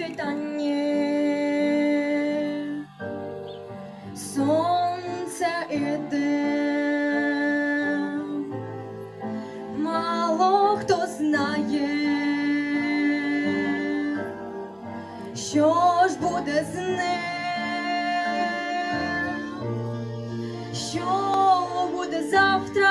світанні. Сонце іде, мало хто знає, що ж буде з ним, що буде завтра.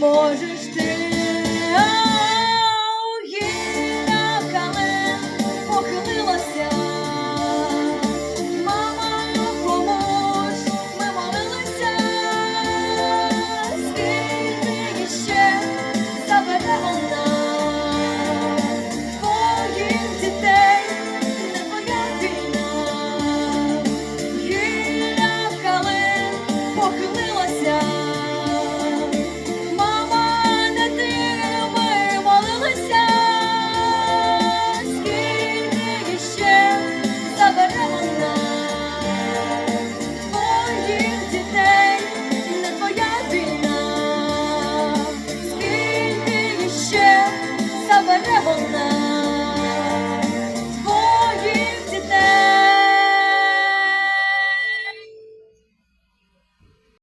monges.